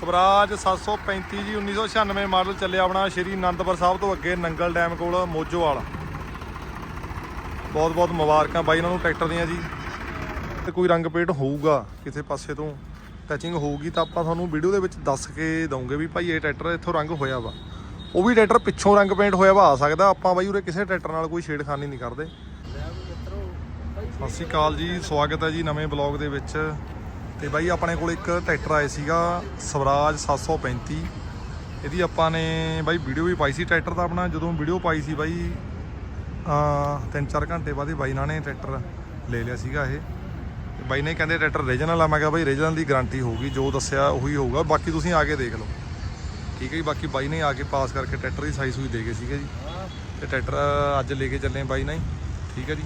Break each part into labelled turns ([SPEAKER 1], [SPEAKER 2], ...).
[SPEAKER 1] ਸਵਰਾਜ 735 ਜੀ 1996 ਮਾਡਲ ਚੱਲਿਆ ਆਪਣਾ ਸ਼੍ਰੀ ਅਨੰਦਪੁਰ ਸਾਹਿਬ ਤੋਂ ਅੱਗੇ ਨੰਗਲ ਡੈਮ ਕੋਲ, ਮੋਜੋਵਾਲ। ਬਹੁਤ ਬਹੁਤ ਮੁਬਾਰਕਾਂ ਬਾਈ ਇਹਨਾਂ ਨੂੰ ਟਰੈਕਟਰ ਦੀਆਂ ਜੀ। ਤੇ ਕੋਈ ਰੰਗ ਪੇਂਟ ਹੋਊਗਾ ਕਿਸੇ ਪਾਸੇ ਤੋਂ ਟੈਚਿੰਗ ਹੋਊਗੀ ਤਾਂ ਆਪਾਂ ਤੁਹਾਨੂੰ ਵੀਡੀਓ ਦੇ ਵਿੱਚ ਦੱਸ ਕੇ ਦਵਾਂਗੇ ਵੀ ਭਾਈ ਇਹ ਟਰੈਕਟਰ ਇੱਥੋਂ ਰੰਗ ਹੋਇਆ ਵਾ। ਉਹ ਵੀ ਟਰੈਕਟਰ ਪਿੱਛੋਂ ਰੰਗ ਪੇਂਟ ਹੋਇਆ ਵਾ, ਆ ਸਕਦਾ ਆਪਾਂ ਬਾਈ ਉਰੇ ਕਿਸੇ ਟਰੈਕਟਰ ਨਾਲ ਕੋਈ ਛੇੜਖਾਨੀ ਨਹੀਂ ਕਰਦੇ। ਸਤਿ ਸ਼੍ਰੀ ਅਕਾਲ ਜੀ, ਸਵਾਗਤ ਹੈ ਜੀ ਨਵੇਂ ਬਲੌਗ ਦੇ ਵਿੱਚ। ਤੇ ਬਾਈ ਆਪਣੇ ਕੋਲ ਇੱਕ ਟਰੈਕਟਰ ਆਇਆ ਸੀਗਾ ਸਵਰਾਜ 735 ਇਹਦੀ ਆਪਾਂ ਨੇ ਬਾਈ ਵੀਡੀਓ ਵੀ ਪਾਈ ਸੀ ਟਰੈਕਟਰ ਦਾ ਆਪਣਾ, ਜਦੋਂ ਵੀਡੀਓ ਪਾਈ ਸੀ ਬਾਈ ਅ ਤਿੰਨ ਚਾਰ ਘੰਟੇ ਬਾਅਦ ਹੀ ਬਾਈ ਨਾਲ ਨੇ ਟਰੈਕਟਰ ਲੈ ਲਿਆ ਸੀਗਾ ਇਹ। ਤੇ ਬਾਈ ਨੇ ਕਹਿੰਦੇ ਟਰੈਕਟਰ ਰੀਜਨਲ ਆ, ਮੈਂ ਕਿਹਾ ਬਾਈ ਰੀਜਨਲ ਦੀ ਗਾਰੰਟੀ ਹੋਊਗੀ, ਜੋ ਦੱਸਿਆ ਉਹੀ ਹੋਊਗਾ, ਬਾਕੀ ਤੁਸੀਂ ਆ ਕੇ ਦੇਖ ਲਓ। ਠੀਕ ਹੈ ਜੀ, ਬਾਕੀ ਬਾਈ ਨੇ ਆ ਕੇ ਪਾਸ ਕਰਕੇ ਟਰੈਕਟਰ ਦੀ ਸਾਈਜ਼ ਸੂਈ ਦੇ ਗਏ ਸੀਗੇ ਜੀ। ਤੇ ਟਰੈਕਟਰ ਅੱਜ ਲੈ ਕੇ ਚੱਲੇ ਬਾਈ ਨਾਲ ਹੀ। ਠੀਕ ਹੈ ਜੀ।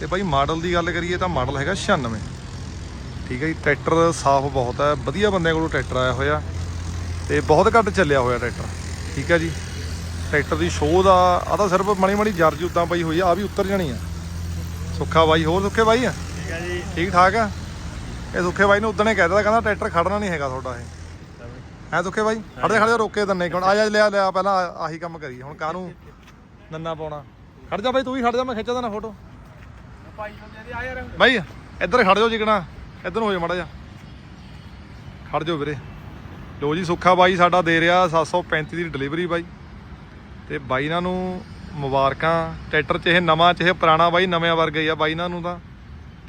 [SPEAKER 1] ਤੇ ਬਾਈ ਮਾਡਲ ਦੀ ਗੱਲ ਕਰੀਏ ਤਾਂ ਮਾਡਲ ਹੈਗਾ 96 ਠੀਕ ਹੈ ਜੀ ਟਰੈਕਟਰ ਸਾਫ਼ ਬਹੁਤ ਹੈ ਵਧੀਆ ਬੰਦਿਆਂ ਕੋਲੋਂ ਟਰੈਕਟਰ ਆਇਆ ਹੋਇਆ ਤੇ ਬਹੁਤ ਘੱਟ ਚੱਲਿਆ ਹੋਇਆ ਟਰੈਕਟਰ ਠੀਕ ਹੈ ਜੀ। ਟਰੈਕਟਰ ਦੀ ਸ਼ੋਅ ਦਾ ਆ ਤਾਂ ਸਿਰਫ ਮਣੀ ਮਣੀ ਜਰਜ ਉਦਾਂ ਪਈ ਹੋਈ ਆ ਆ ਵੀ ਉੱਤਰ ਜਾਣੀ ਆ। ਸੁੱਖਾ ਬਾਈ ਹੋਰ ਸੁੱਖੇ ਬਾਈ ਆ?
[SPEAKER 2] ਠੀਕ ਹੈ ਜੀ।
[SPEAKER 1] ਠੀਕ ਠਾਕ ਆ? ਇਹ ਸੁੱਖੇ ਬਾਈ ਨੇ ਉਦੋਂ ਨੇ ਕਹਿ ਦਿੱਤਾ ਕਹਿੰਦਾ ਟਰੈਕਟਰ ਖੜਨਾ ਨਹੀਂ ਹੈਗਾ ਤੁਹਾਡਾ ਇਹ। ਹੈ ਸੁੱਖੇ ਬਾਈ? ਖੜਦੇ ਖੜਦੇ ਰੋਕੇ ਦੰਨੇ ਕਿਉਂ ਆ ਜਾ ਲਿਆ ਲਿਆ ਪਹਿਲਾਂ ਆਹੀ ਕੰਮ ਕਰੀ ਹੁਣ ਕਾਹਨੂੰ ਨੰਨਾ ਪਾਉਣਾ। ਖੜ ਜਾ ਬਾਈ ਤੂੰ ਵੀ ਖੜ ਜਾ ਮੈਂ ਖਿੱਚਦਾ ਨਾ ਫੋਟੋ।
[SPEAKER 2] ਭਾਈ ਬੰਦੇ ਦੀ ਆ ਯਾਰ
[SPEAKER 1] ਬਾਈ ਇੱਧਰ ਖੜ ਜਾਓ ਜਿਕਣਾ ਇੱਧਰ ਹੋ ਜਾ ਮੜਾ ਜਾ ਖੜ ਜਾਓ ਵੀਰੇ। ਲੋ ਜੀ ਸੁੱਖਾ ਬਾਈ ਸਾਡਾ ਦੇ ਰਿਹਾ 735 ਦੀ ਡਿਲੀਵਰੀ ਬਾਈ। ਤੇ ਬਾਈ ਇਹਨਾਂ ਨੂੰ ਮੁਬਾਰਕਾਂ। ਟਰੈਕਟਰ ਚ ਇਹ ਨਵਾਂ ਚ ਇਹ ਪੁਰਾਣਾ ਬਾਈ ਨਵਿਆਂ ਵਰਗਾ ਹੀ ਆ ਬਾਈ ਇਹਨਾਂ ਨੂੰ ਤਾਂ।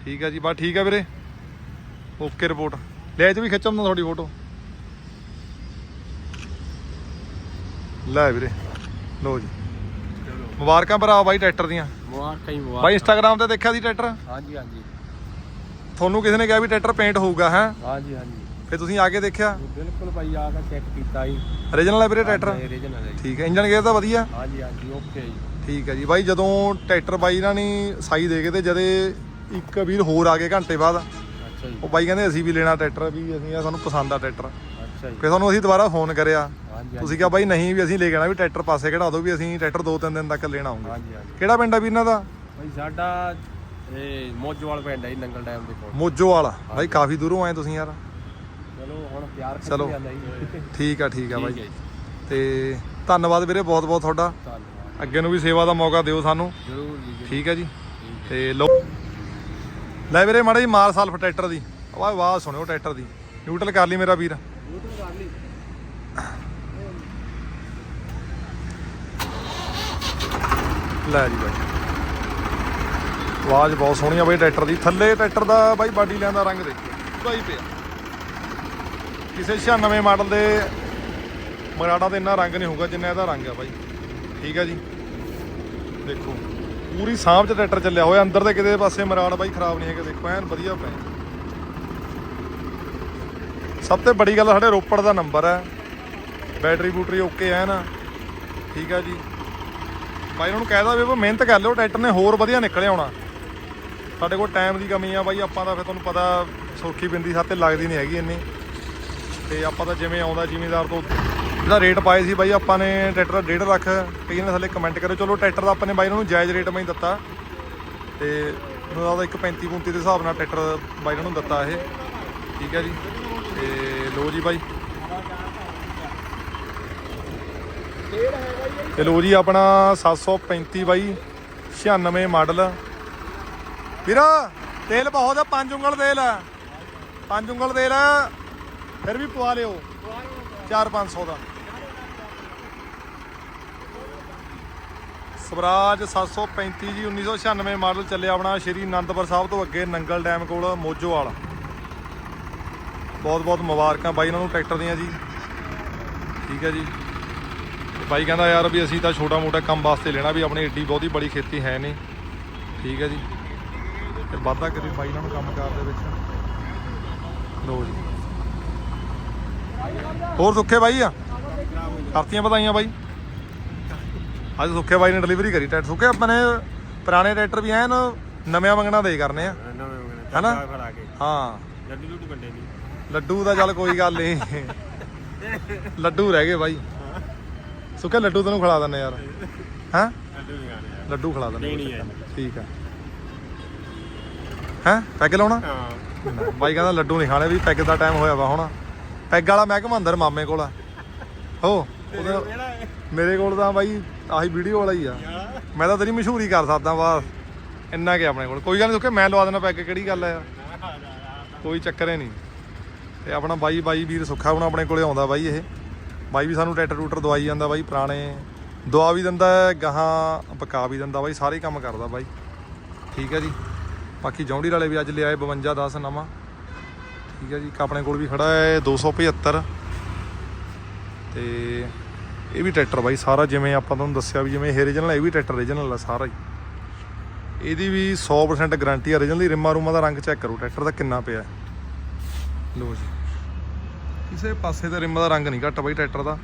[SPEAKER 1] ਠੀਕ ਆ ਜੀ ਬਸ ਠੀਕ ਆ ਵੀਰੇ। Okay report. ਲੈ ਚ ਵੀ ਖਿੱਚਮ ਨਾ ਤੁਹਾਡੀ ਫੋਟੋ ਲੈ ਵੀਰੇ। ਲੋ ਜੀ। ਮੁਬਾਰਕਾਂ ਭਰਾ ਬਾਈ ਟਰੈਕਟਰ ਦੀਆਂ।
[SPEAKER 2] ਮੁਬਾਰਕ ਕਈ ਮੁਬਾਰਕ।
[SPEAKER 1] ਬਾਈ ਇੰਸਟਾਗ੍ਰam ਤੇ ਦੇਖਿਆ ਸੀ ਟਰੈਕਟਰ?
[SPEAKER 2] ਹਾਂਜੀ ਹਾਂਜੀ।
[SPEAKER 1] ਤੁਹਾਨੂੰ ਕਿਸੇ ਨੇ ਕਿਹਾ ਵੀ ਟਰੈਕਟਰ ਪੇਂਟ ਹੋਊਗਾ ਹੈ?
[SPEAKER 2] ਹਾਂਜੀ ਹਾਂਜੀ।
[SPEAKER 1] ਫਿਰ ਤੁਸੀਂ ਆ ਕੇ ਦੇਖਿਆ?
[SPEAKER 2] ਬਿਲਕੁਲ ਭਾਈ ਆ ਕੇ ਚੈੱਕ ਕੀਤਾ ਜੀ।
[SPEAKER 1] ਓਰੀਜਨਲ ਹੈ ਵੀਰੇ ਟਰੈਕਟਰ?
[SPEAKER 2] ਰੀਜਨਲ ਹੈ ਜੀ।
[SPEAKER 1] ਠੀਕ ਹੈ ਇੰਜਨ ਗੇਅਰ ਤਾਂ ਵਧੀਆ?
[SPEAKER 2] ਹਾਂਜੀ ਹਾਂਜੀ ਓਕੇ ਜੀ।
[SPEAKER 1] ਠੀਕ ਹੈ ਜੀ। ਬਾਈ ਜਦੋਂ ਟਰੈਕਟਰ ਬਾਈ ਇਹਨਾਂ ਨੇ ਸਾਈ ਦੇ ਕੇ ਤੇ ਜਦੇ ਇੱਕ ਵੀਰ ਹੋਰ ਆ ਗਏ ਘੰਟੇ ਬਾਅਦ
[SPEAKER 2] ਅੱਛਾ ਜੀ।
[SPEAKER 1] ਉਹ ਬਾਈ ਕਹਿੰਦੇ ਅਸੀਂ ਵੀ ਲੈਣਾ ਟਰੈਕਟਰ ਵੀ ਅਸੀਂ ਆ ਸਾਨੂੰ ਪਸੰਦ ਆ ਟਰੈਕਟਰ।
[SPEAKER 2] ਅੱਛਾ ਜੀ।
[SPEAKER 1] ਫਿਰ ਤੁਹਾਨੂੰ ਅਸੀਂ ਦੁਬਾਰਾ ਫੋਨ ਕਰਿਆ।
[SPEAKER 2] ਹਾਂਜੀ
[SPEAKER 1] ਤੁਸੀਂ ਕਿਹਾ ਬਾਈ ਨਹੀਂ ਵੀ ਅਸੀਂ ਲੈ ਕੇ ਵੀ ਟਰੈਕਟਰ ਪਾਸੇ ਕਢਾ ਦਿਓ ਵੀ ਅਸੀਂ ਟਰੈਕਟਰ ਦੋ ਤਿੰਨ ਦਿਨ ਤੱਕ ਲੈਣਾ ਆਉਂਗੇ।
[SPEAKER 2] ਹਾਂਜੀ ਹਾਂਜੀ।
[SPEAKER 1] ਕਿਹੜਾ ਪਿੰਡ ਆ ਵੀ ਇਹਨਾਂ ਦਾ?
[SPEAKER 2] ਭਾਈ ਸਾਡਾ ਇਹ ਮੋਜੋਵਾਲ ਪਿੰਡ ਹੈ ਜੀ ਨੰਗਲ ਡੈਮ ਦੇ ਕੋਲ।
[SPEAKER 1] ਮੋਜੋ ਵਾਲਾ ਬਾਈ ਕਾਫੀ ਦੂਰੋਂ ਆਏ ਤੁਸੀਂ ਯਾਰ।
[SPEAKER 2] ਚਲੋ ਹੁਣ ਪਿਆਰ ਖਿੱਚ
[SPEAKER 1] ਚਲੋ।
[SPEAKER 2] ਜਾਂਦਾ ਜੀ।
[SPEAKER 1] ਠੀਕ ਆ ਠੀਕ ਆ
[SPEAKER 2] ਠੀਕ
[SPEAKER 1] ਬਾਈ
[SPEAKER 2] ਹੈ ਜੀ।
[SPEAKER 1] ਤੇ ਧੰਨਵਾਦ ਵੀਰੇ ਬਹੁਤ ਬਹੁਤ ਤੁਹਾਡਾ।
[SPEAKER 2] ਧੰਨਵਾਦ।
[SPEAKER 1] ਅੱਗੇ ਨੂੰ ਵੀ ਸੇਵਾ ਦਾ ਮੌਕਾ ਦਿਓ ਸਾਨੂੰ।
[SPEAKER 2] ਜ਼ਰੂਰ ਜੀ ਜ਼ਰੂਰ।
[SPEAKER 1] ਠੀਕ ਹੈ ਜੀ। ਤੇ ਲੋ ਲੈ ਵੀਰੇ ਮਾੜਾ ਜੀ ਮਾਰ ਸਾਲਫ ਟਰੈਕਟਰ ਦੀ। ਵਾਹ ਵਾਹ ਸੁਣਿਓ ਟਰੈਕਟਰ ਦੀ। ਨਿਊਟਰਲ ਕਰ ਲਈ ਮੇਰਾ ਵੀਰ।
[SPEAKER 2] YouTube ਕਰ ਲਈ।
[SPEAKER 1] ਲੈ ਜੀ ਬਾਈ। ਆਵਾਜ਼ ਬਹੁਤ ਸੋਹਣੀ ਆ ਬਾਈ ਟਰੈਕਟਰ ਦੀ। ਥੱਲੇ ਟਰੈਕਟਰ ਦਾ ਬਾਈ ਬਾਡੀ ਲੈਣ ਦਾ ਰੰਗ ਦੇਖੋ। ਹੀ ਪਿਆ। ਕਿਸੇ 96 ਮਾਡਲ ਦੇ ਮਰਾੜਾ ਤੇ ਇੰਨਾ ਰੰਗ ਨਹੀਂ ਹੋਊਗਾ ਜਿੰਨਾ ਇਹਦਾ ਰੰਗ ਆ ਬਾਈ। ਠੀਕ ਹੈ ਜੀ। ਦੇਖੋ ਪੂਰੀ ਸਾਂਭ ਚ ਟਰੈਕਟਰ ਚੱਲਿਆ ਹੋਇਆ। ਅੰਦਰ ਦੇ ਕਿਤੇ ਪਾਸੇ ਮਰਾੜ ਬਾਈ ਖਰਾਬ ਨਹੀਂ ਹੈਗੇ। ਦੇਖੋ ਐਨ ਵਧੀਆ ਪਏ ਸਭ ਤੋਂ ਬੜੀ ਗੱਲ ਸਾਡੇ ਰੋਪੜ ਦਾ ਨੰਬਰ ਹੈ ਬੈਟਰੀ ਬੂਟਰੀ ਓਕੇ ਹੈ ਨਾ ਠੀਕ ਹੈ ਜੀ। ਬਾਈ ਉਹਨਾਂ ਨੂੰ ਕਹਿਦਾ ਵੀ ਮਿਹਨਤ ਕਰ ਲਿਓ ਟਰੈਕਟਰ ਨੇ ਹੋਰ ਵਧੀਆ ਨਿਕਲੇ ਆਉਣਾ ਸਾਡੇ ਕੋਲ ਟਾਈਮ ਦੀ ਕਮੀ ਆ ਬਾਈ, ਆਪਾਂ ਤਾਂ ਫਿਰ ਤੁਹਾਨੂੰ ਪਤਾ ਸੌਖੀ ਬਿੰਦੀ ਸਾਤੇ ਲੱਗਦੀ ਨਹੀਂ ਹੈਗੀ ਇੰਨੀ। ਤੇ ਆਪਾਂ ਤਾਂ ਜਿਵੇਂ ਆਉਂਦਾ ਜ਼ਿਮੀਦਾਰ ਤੋਂ, ਜਿਹੜਾ ਰੇਟ ਪਾਏ ਸੀ ਬਾਈ, ਆਪਾਂ ਨੇ ਟਰੈਕਟਰ ਦਾ 1.5 ਲੱਖ ਕਈ ਨੇ ਥੱਲੇ ਕਮੈਂਟ ਕਰਿਓ ਚਲੋ ਟਰੈਕਟਰ ਦਾ ਆਪਾਂ ਨੇ ਬਾਈ ਨੂੰ ਜਾਇਜ਼ ਰੇਟ ਮੈਂ ਦਿੱਤਾ। ਤੇ ਮੈਨੂੰ ਦਾ ਇੱਕ 35 35 ਦੇ ਹਿਸਾਬ ਨਾਲ ਟਰੈਕਟਰ ਬਾਈ ਨੂੰ ਦਿੱਤਾ ਇਹ। ਠੀਕ ਹੈ ਜੀ। ਤੇ ਲੋ ਜੀ ਬਾਈ। ਤੇ ਲੋ ਜੀ ਆਪਣਾ 735 ਬਾਈ 96 ਮਾਡਲ। ਵੀਰਾ, ਤੇਲ ਬਹੁਤ ਆ, ਪੰਜ ਉਂਗਲ ਤੇਲ ਆ। ਪੰਜ ਉਂਗਲ ਤੇਲ ਆ ਫਿਰ ਵੀ ਪਵਾ ਲਿਓ। 4-500 ਦਾ। ਸਵਰਾਜ 735 ਜੀ 1996 ਮਾਡਲ ਚੱਲਿਆ ਆਪਣਾ ਸ਼੍ਰੀ ਅਨੰਦਪੁਰ ਸਾਹਿਬ ਤੋਂ ਅੱਗੇ, ਨੰਗਲ ਡੈਮ ਕੋਲ ਮੋਜੋ ਵਾਲਾ ਬਹੁਤ ਬਹੁਤ ਮੁਬਾਰਕਾਂ ਬਾਈ ਇਹਨਾਂ ਨੂੰ ਟਰੈਕਟਰ ਦੀਆਂ ਜੀ। ਠੀਕ ਹੈ ਜੀ। ਬਾਈ ਕਹਿੰਦਾ ਯਾਰ ਵੀ ਅਸੀਂ ਤਾਂ ਛੋਟਾ ਮੋਟਾ ਕੰਮ ਵਾਸਤੇ ਲੈਣਾ ਵੀ ਆਪਣੀ ਏਡੀ ਬਹੁਤੀ ਬੜੀ ਖੇਤੀ ਹੈ ਨਹੀਂ। ਠੀਕ ਹੈ ਜੀ। ਤੇ ਵਾਧਾ ਕਰੀ ਬਾਈ ਇਹਨਾਂ ਨੂੰ ਕੰਮ ਕਾਰ ਦੇ ਵਿੱਚ। ਲੋ ਜੀ। ਹੋਰ ਸੁੱਖੇ ਬਾਈ ਆ? ਕਰਤੀਆਂ ਵਧਾਈਆਂ ਬਾਈ। ਅੱਜ ਸੁੱਖੇ ਬਾਈ ਨੇ ਡਿਲੀਵਰੀ ਕਰੀ ਟਰੈਕਟਰ ਸੁੱਖੇ ਆਪਾਂ ਨੇ ਪੁਰਾਣੇ ਟਰੈਕਟਰ ਵੀ ਐਨ ਨਵਿਆਂ ਮੰਗਣਾ ਦੇ ਕਰਨੇ ਆ।
[SPEAKER 2] ਨਵੇਂ ਮੰਗਣੇ
[SPEAKER 1] ਹੈਨਾ? ਹਾਂ
[SPEAKER 2] ਲੱਡੂ ਲੱਡੂ ਵੰਡੇ ਨਹੀਂ
[SPEAKER 1] ਲੱਡੂ ਦਾ ਚੱਲ ਕੋਈ ਗੱਲ ਨਹੀਂ ਲੱਡੂ ਰਹਿ ਗਏ ਬਾਈ। ਸੁੱਕੇ ਲੱਡੂ ਤੈਨੂੰ ਖਿਲਾ ਦਿੰਨੇ ਯਾਰ। ਹੈਂ?
[SPEAKER 2] ਲੱਡੂ ਨਹੀਂ ਖਾਣੇ ਯਾਰ।
[SPEAKER 1] ਲੱਡੂ ਖਿਲਾ ਦਿੰਨੇ ਠੀਕ ਆ। ਹੈਂ? ਪੈਗ ਲਾਉਣਾ?
[SPEAKER 2] ਹਾਂ।
[SPEAKER 1] ਬਾਈ ਕਹਿੰਦਾ ਲੱਡੂ ਨਹੀਂ ਖਾਣੇ ਵੀ ਪੈਗ ਦਾ ਟਾਈਮ ਹੋਇਆ ਵਾ ਹੁਣ। ਪੈਗ ਵਾਲਾ ਮਹਿਕਮਾ ਅੰਦਰ ਮਾਮੇ ਕੋਲ। ਆ ਹੋ ਉਹਦਾ ਮੇਰੇ ਕੋਲ ਤਾਂ ਬਾਈ ਆਹੀ ਵੀਡੀਓ ਵਾਲਾ ਹੀ ਆ। ਮੈਂ ਤਾਂ ਤੇਰੀ ਮਸ਼ਹੂਰੀ ਕਰ ਸਕਦਾ ਬਸ ਇੰਨਾ ਕਿ ਆਪਣੇ ਕੋਲ। ਕੋਈ ਗੱਲ ਨਹੀਂ ਸੁੱਕੇ ਮੈਂ ਲਵਾ ਦੇਣਾ ਪੈਗ ਕਿਹੜੀ ਗੱਲ ਆ? ਕੋਈ ਚੱਕਰ ਹੀ ਨਹੀਂ। ਤੇ ਆਪਣਾ ਬਾਈ ਬਾਈ ਵੀਰ ਸੁੱਖਾ ਹੁਣ ਆਪਣੇ ਕੋਲੇ ਆਉਂਦਾ ਬਾਈ ਇਹ। ਬਾਈ ਵੀ ਸਾਨੂੰ ਟਰੈਕਟਰ ਟੂਟਰ ਦਵਾਈ ਜਾਂਦਾ ਬਾਈ ਪੁਰਾਣੇ। ਦਵਾ ਵੀ ਦਿੰਦਾ ਹੈ, ਗਾਹਾਂ ਪਕਾ ਵੀ ਦਿੰਦਾ ਬਾਈ ਸਾਰੇ ਕੰਮ ਕਰਦਾ ਬਾਈ। ਠੀਕ ਹੈ ਜੀ। ਬਾਕੀ ਜੌਂਡੀ ਵਾਲੇ ਵੀ ਅੱਜ ਲਿਆਏ 52 10 ਨਵਾਂ। ਠੀਕ ਹੈ ਜੀ, ਇੱਕ ਆਪਣੇ ਕੋਲ ਵੀ ਖੜਾ ਹੈ 275 ਤੇ ਇਹ ਵੀ ਟਰੈਕਟਰ ਬਾਈ, ਸਾਰਾ ਜਿਵੇਂ ਆਪਾਂ ਤੁਹਾਨੂੰ ਦੱਸਿਆ ਵੀ ਜਿਵੇਂ ਇਹ ਰੀਜਨਲ ਇਹ ਵੀ ਟਰੈਕਟਰ ਓਰੀਜਨਲ ਆ ਸਾਰਾ ਹੀ। ਇਹਦੀ ਵੀ 100% ਗਾਰੰਟੀ ਆ ਰੀਜਨਲ ਦੀ ਰਿਮਾਂ ਰੂਮਾਂ ਦਾ ਰੰਗ ਚੈੱਕ ਕਰੋ, ਟਰੈਕਟਰ ਦਾ ਕਿੰਨਾ ਪਿਆ ਲੋ ਜੀ। ਕਿਸੇ ਪਾਸੇ ਤੇ ਰਿਮ ਦਾ ਰੰਗ ਨਹੀਂ ਘੱਟ ਬਾਈ ਟਰੈਕਟਰ ਦਾ।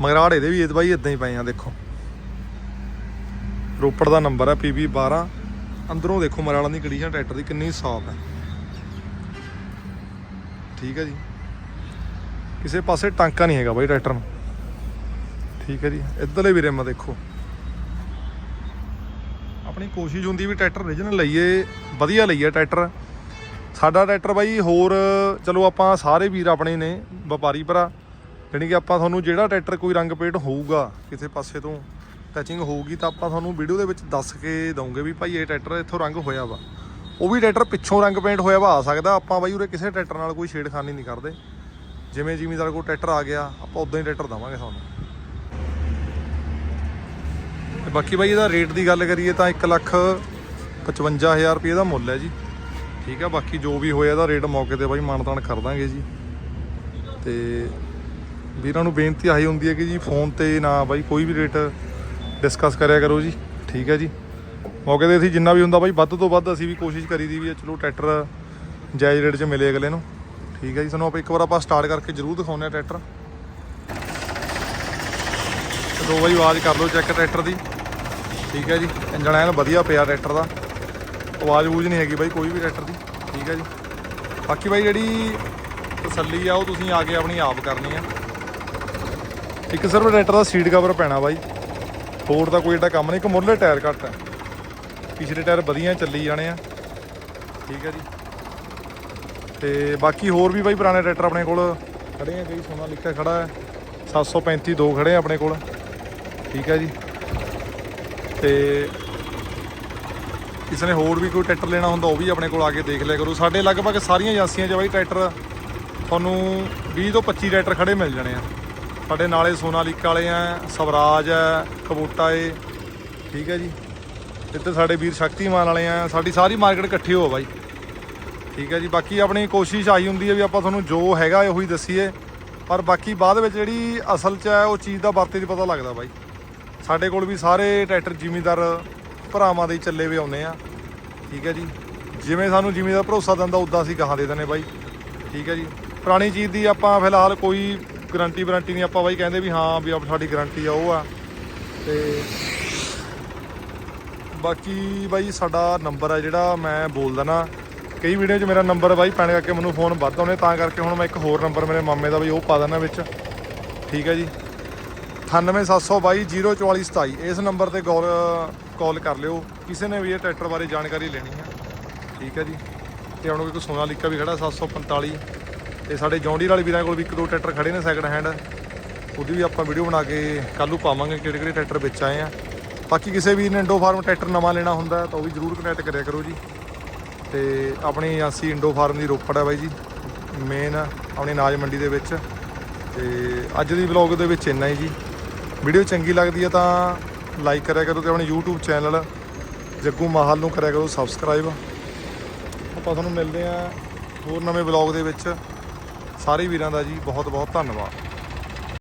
[SPEAKER 1] ਮਗਰਾੜ ਇਹਦੇ ਵੀ ਇਹ ਬਾਈ ਇਦਾਂ ਹੀ ਪਏ ਆ, ਦੇਖੋ। ਰੋਪੜ ਦਾ ਨੰਬਰ ਹੈ PB 12 ਅੰਦਰੋਂ ਦੇਖੋ ਮਰਾਲਾਂ ਦੀ ਕੰਡੀਸ਼ਨ ਟਰੈਕਟਰ ਦੀ ਕਿੰਨੀ ਸਾਫ਼ ਹੈ। ਠੀਕ ਹੈ ਜੀ। ਕਿਸੇ ਪਾਸੇ ਟਾਂਕਾ ਨਹੀਂ ਹੈਗਾ ਬਾਈ ਟਰੈਕਟਰ ਨੂੰ। ਠੀਕ ਹੈ ਜੀ। ਇੱਧਰਲੇ ਵੀ ਰਿਮ ਦੇਖੋ। ਆਪਣੀ ਕੋਸ਼ਿਸ਼ ਹੁੰਦੀ ਵੀ ਟਰੈਕਟਰ ਰੀਜਨਲ ਲਈਏ, ਵਧੀਆ ਲਈਏ ਟਰੈਕਟਰ। ਸਾਡਾ ਟਰੈਕਟਰ ਬਾਈ ਹੋਰ, ਚਲੋ ਆਪਾਂ ਸਾਰੇ ਵੀਰ ਆਪਣੇ ਨੇ, ਵਪਾਰੀ ਭਰਾ। ਜਾਣੀ ਕਿ ਆਪਾਂ ਤੁਹਾਨੂੰ ਜਿਹੜਾ ਟਰੈਕਟਰ ਕੋਈ ਰੰਗ ਪੇਟ ਹੋਊਗਾ ਕਿਸੇ ਪਾਸੇ ਤੋਂ ਟੱਚਿੰਗ ਹੋਊਗੀ ਤਾਂ ਆਪਾਂ ਤੁਹਾਨੂੰ ਵੀਡੀਓ ਦੇ ਵਿੱਚ ਦੱਸ ਕੇ ਦਵਾਂਗੇ ਵੀ ਭਾਈ ਇਹ ਟਰੈਕਟਰ ਇੱਥੋਂ ਰੰਗ ਹੋਇਆ ਵਾ। ਉਹ ਵੀ ਟਰੈਕਟਰ ਪਿੱਛੋਂ ਰੰਗ ਪੇਂਟ ਹੋਇਆ ਵਾ, ਆ ਸਕਦਾ। ਆਪਾਂ ਬਾਈ ਉਰੇ ਕਿਸੇ ਟਰੈਕਟਰ ਨਾਲ ਕੋਈ ਛੇੜਖਾਨੀ ਨਹੀਂ ਕਰਦੇ। ਜਿਵੇਂ ਜ਼ਿਮੀਦਾਰ ਕੋਲ ਟਰੈਕਟਰ ਆ ਗਿਆ, ਆਪਾਂ ਉਦਾਂ ਹੀ ਟਰੈਕਟਰ ਦਵਾਂਗੇ ਤੁਹਾਨੂੰ। ਤੇ ਬਾਕੀ ਬਾਈ ਇਹਦਾ ਰੇਟ ਦੀ ਗੱਲ ਕਰੀਏ ਤਾਂ 1 ਲੱਖ 55000 ਰੁਪਏ ਦਾ ਮੁੱਲ ਹੈ ਜੀ। ਠੀਕ ਆ, ਬਾਕੀ ਜੋ ਵੀ ਹੋਇਆ ਇਹਦਾ ਰੇਟ ਮੌਕੇ ਤੇ ਬਾਈ ਮਾਨਤਾਨ ਕਰ ਦਾਂਗੇ ਜੀ। ਤੇ ਵੀਰਾਂ ਨੂੰ ਬੇਨਤੀ ਆਹੀ ਹੁੰਦੀ ਹੈ ਕਿ ਜੀ ਫੋਨ ਤੇ ਨਾ ਬਾਈ ਕੋਈ ਵੀ ਰੇਟ ਡਿਸਕਸ ਕਰਿਆ ਕਰੋ ਜੀ, ਠੀਕ ਹੈ ਜੀ। ਮੌਕੇ ਤੇ ਅਸੀਂ ਜਿੰਨਾ ਵੀ ਹੁੰਦਾ ਬਾਈ, ਵੱਧ ਤੋਂ ਵੱਧ ਅਸੀਂ ਵੀ ਕੋਸ਼ਿਸ਼ ਕਰੀ ਦੀ ਵੀ ਚਲੋ ਟਰੈਕਟਰ ਜਾਇਜ਼ ਰੇਟ 'ਚ ਮਿਲੇ ਅਗਲੇ ਨੂੰ। ਠੀਕ ਹੈ ਜੀ ਤੁਹਾਨੂੰ ਆਪਾਂ ਇੱਕ ਵਾਰ ਆਪਾਂ ਸਟਾਰਟ ਕਰਕੇ ਜ਼ਰੂਰ ਦਿਖਾਉਂਦੇ ਆ ਟਰੈਕਟਰ। ਚਲੋ ਬਾਈ, ਆਵਾਜ਼ ਕਰ ਲਓ ਚੈੱਕ ਟਰੈਕਟਰ ਦੀ। ਠੀਕ ਹੈ ਜੀ ਇੰਜਣ ਐਨ ਵਧੀਆ ਪਿਆ ਟਰੈਕਟਰ ਦਾ। ਆਵਾਜ਼ ਬੂਝ ਨਹੀਂ ਹੈਗੀ ਬਾਈ, ਕੋਈ ਵੀ ਟਰੈਕਟਰ ਦੀ। ਠੀਕ ਹੈ ਜੀ। ਬਾਕੀ ਬਾਈ, ਜਿਹੜੀ ਤਸੱਲੀ ਆ, ਉਹ ਤੁਸੀਂ ਆ ਕੇ ਆਪਣੀ ਆਪ ਕਰਨੀ ਆ। ਇੱਕ ਸਿਰਫ ਟਰੈਕਟਰ ਦਾ ਸੀਟ ਕਵਰ ਪੈਣਾ ਬਾਈ। ਹੋਰ ਤਾਂ ਕੋਈ ਏਡਾ ਕੰਮ ਨਹੀਂ, ਇੱਕ ਮੁੱਢਲੇ ਟਾਇਰ ਘੱਟ ਹੈ ਪਿਛਲੇ ਟਾਇਰ ਵਧੀਆ ਚੱਲੀ ਜਾਣੇ ਆ। ਠੀਕ ਹੈ ਜੀ। ਤੇ ਬਾਕੀ ਹੋਰ ਵੀ ਬਾਈ ਪੁਰਾਣੇ ਟਰੈਕਟਰ ਆਪਣੇ ਕੋਲ ਖੜੇ ਆ, ਕਈ ਸੋਨਾ ਲਿਖਿਆ ਖੜਾ ਹੈ 735 ਦੋ ਖੜੇ ਆ ਆਪਣੇ ਕੋਲ। ਠੀਕ ਹੈ ਜੀ। ਤੇ ਕਿਸੇ ਨੇ ਹੋਰ ਵੀ ਕੋਈ ਟਰੈਕਟਰ ਲੈਣਾ ਹੁੰਦਾ, ਉਹ ਵੀ ਆਪਣੇ ਕੋਲ ਆ ਕੇ ਦੇਖ ਲਿਆ ਕਰੋ। ਸਾਡੇ ਲਗਭਗ ਸਾਰੀਆਂ ਏਜੰਸੀਆਂ 'ਚ ਬਾਈ ਟਰੈਕਟਰ ਤੁਹਾਨੂੰ 20 ਤੋਂ 25 ਟਰੈਕਟਰ ਖੜੇ ਮਿਲ ਜਾਣੇ ਆ। ਸਾਡੇ ਨਾਲੇ ਸੋਨਾਲੀਕਾ ਵਾਲੇ ਆ, ਸਵਰਾਜ ਹੈ ਕਬੂਟਾ ਏ। ਠੀਕ ਹੈ ਜੀ। ਇੱਥੇ ਸਾਡੇ ਵੀਰ ਸ਼ਕਤੀਮਾਨ ਵਾਲੇ ਆ, ਸਾਡੀ ਸਾਰੀ ਮਾਰਕੀਟ ਇਕੱਠੀ ਹੋ ਬਾਈ। ਠੀਕ ਹੈ ਜੀ। ਬਾਕੀ ਆਪਣੀ ਕੋਸ਼ਿਸ਼ ਆਈ ਹੁੰਦੀ ਹੈ ਵੀ ਆਪਾਂ ਤੁਹਾਨੂੰ ਜੋ ਹੈਗਾ ਉਹੀ ਦੱਸੀਏ। ਪਰ ਬਾਕੀ ਬਾਅਦ ਵਿੱਚ ਜਿਹੜੀ ਅਸਲ 'ਚ ਹੈ, ਉਹ ਚੀਜ਼ ਦਾ ਵਰਤੇ ਦੀ ਪਤਾ ਲੱਗਦਾ ਬਾਈ। ਸਾਡੇ ਕੋਲ ਵੀ ਸਾਰੇ ਟਰੈਕਟਰ ਜ਼ਿਮੀਦਾਰ ਭਰਾਵਾਂ ਦੇ ਚੱਲੇ ਵੇ ਆਉਂਦੇ ਆ। ਠੀਕ ਹੈ ਜੀ। ਜਿਵੇਂ ਸਾਨੂੰ ਜ਼ਿਮੀਦਾਰ ਭਰੋਸਾ ਦਿੰਦਾ, ਉਦਾਂ ਅਸੀਂ ਗਾਹਾਂ ਦੇ ਦਿੰਦੇ ਬਾਈ। ਠੀਕ ਹੈ ਜੀ। ਪੁਰਾਣੀ ਚੀਜ਼ ਦੀ ਆਪਾਂ ਫਿਲਹਾਲ ਕੋਈ ਗਾਰੰਟੀ ਵਾਰੰਟੀ ਨਹੀਂ, ਆਪਾਂ ਬਾਈ ਕਹਿੰਦੇ ਵੀ ਹਾਂ, ਵੀ ਆਪ ਸਾਡੀ ਗਾਰੰਟੀ ਆ, ਉਹ ਆ। ਤੇ ਬਾਕੀ ਬਾਈ ਸਾਡਾ ਨੰਬਰ ਆ ਜਿਹੜਾ ਮੈਂ ਬੋਲ ਦਣਾ ਕਈ ਵੀਡੀਓ 'ਚ ਮੇਰਾ ਨੰਬਰ ਬਾਈ ਪੈਣ ਕਰਕੇ ਮੈਨੂੰ ਫੋਨ ਵੱਧ ਆਉਣੇ ਤਾਂ ਕਰਕੇ ਹੁਣ ਮੈਂ ਇੱਕ ਹੋਰ ਨੰਬਰ ਮੇਰੇ ਮਾਮੇ ਦਾ ਵੀ ਉਹ ਪਾ ਦਿੰਦਾ ਵਿੱਚ। ਠੀਕ ਹੈ ਜੀ। 9872204427 ਇਸ ਨੰਬਰ ਤੇ ਕਾਲ ਕਾਲ ਕਰ ਲਿਓ। ਕਿਸੇ ਨੇ ਵੀ ਇਹ ਟਰੈਕਟਰ ਬਾਰੇ ਜਾਣਕਾਰੀ ਲੈਣੀ ਹੈ ਠੀਕ ਹੈ ਜੀ। ਤੇ ਹੁਣ ਕੋਈ ਸੋਨਾ ਸੋਨਾਲੀਕਾ ਵੀ ਖੜਾ 745 ਤੇ ਸਾਡੇ ਜੌਂਡੀਰ ਵਾਲੇ ਵੀਰਾਂ ਕੋਲ ਵੀ ਇੱਕ ਦੋ ਟਰੈਕਟਰ ਖੜੇ ਨੇ ਸੈਕਿੰਡ ਹੈਂਡ ਉਹਦੀ ਵੀ ਆਪਾਂ ਵੀਡੀਓ ਬਣਾ ਕੇ ਕੱਲ ਨੂੰ ਪਾਵਾਂਗੇ ਕਿਹੜੇ ਕਿਹੜੇ ਟਰੈਕਟਰ ਵਿੱਚ ਆਏ ਆ। ਬਾਕੀ ਕਿਸੇ ਵੀ ਨੇ ਇੰਡੋ ਫਾਰਮ ਟਰੈਕਟਰ ਨਵਾਂ ਲੈਣਾ ਹੁੰਦਾ ਤਾਂ ਉਹ ਵੀ ਜ਼ਰੂਰ ਕਨੈਕਟ ਕਰਿਆ ਕਰੋ ਜੀ। ਤੇ ਆਪਣੀ ਏਜੰਸੀ ਇੰਡੋ ਫਾਰਮ ਦੀ ਰੋਪੜ ਹੈ ਬਾਈ ਜੀ ਮੇਨ ਆਪਣੀ ਨਾਜ ਮੰਡੀ ਦੇ ਵਿੱਚ। ਤੇ ਅੱਜ ਦੀ ਵਲੌਗ ਦੇ ਵਿੱਚ ਇੰਨਾ ਹੀ ਜੀ। ਵੀਡੀਓ ਚੰਗੀ ਲੱਗਦੀ ਹੈ ਤਾਂ ਲਾਈਕ ਕਰਿਆ ਕਰੋ ਤੇ ਆਪਣੇ YouTube ਚੈਨਲ ਜੱਗੂ ਮਾਹਲ ਨੂੰ ਕਰਿਆ ਕਰੋ ਸਬਸਕ੍ਰਾਈਬ ਆਪਾਂ ਤੁਹਾਨੂੰ ਮਿਲਦੇ ਹਾਂ ਹੋਰ ਨਵੇਂ ਵਲੌਗ ਦੇ ਵਿੱਚ। ਸਾਰੇ ਵੀਰਾਂ ਦਾ ਜੀ ਬਹੁਤ ਬਹੁਤ ਧੰਨਵਾਦ।